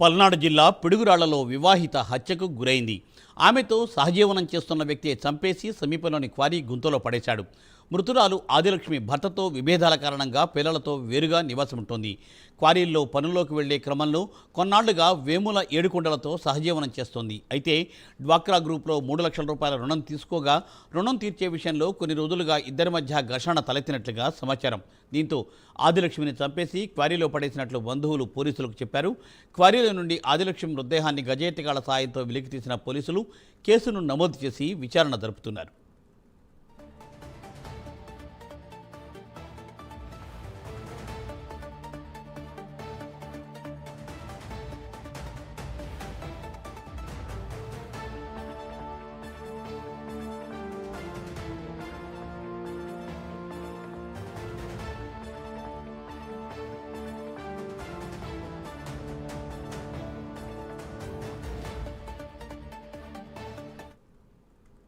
పల్నాడు జిల్లా పిడుగురాళ్ళలో వివాహిత హత్యకు గురైంది. ఆమెతో సహజీవనం చేస్తున్న వ్యక్తి చంపేసి సమీపంలోని క్వారీ గుంతలో పడేశాడు. మృతురాలు ఆదిలక్ష్మి భర్తతో విభేదాల కారణంగా పిల్లలతో వేరుగా నివాసముంటోంది. క్వారీల్లో పనుల్లోకి వెళ్ళే క్రమంలో కొన్నాళ్ళుగా వేముల ఏడుకొండలతో సహజీవనం చేస్తోంది. అయితే డ్వాక్రా గ్రూప్లో మూడు లక్షల రూపాయల రుణం తీసుకోగా రుణం తీర్చే విషయంలో కొన్ని రోజులుగా ఇద్దరి మధ్య ఘర్షణ తలెత్తినట్లుగా సమాచారం. దీంతో ఆదిలక్ష్మిని చంపేసి క్వారీలో పడేసినట్లు బంధువులు పోలీసులకు చెప్పారు. క్వారీలో నుండి ఆదిలక్ష్మి మృతదేహాన్ని గజేటగాళ్ళ సాయంతో వెలికి తీసిన పోలీసులు కేసును నమోదు చేసి విచారణ జరుపుతున్నారు.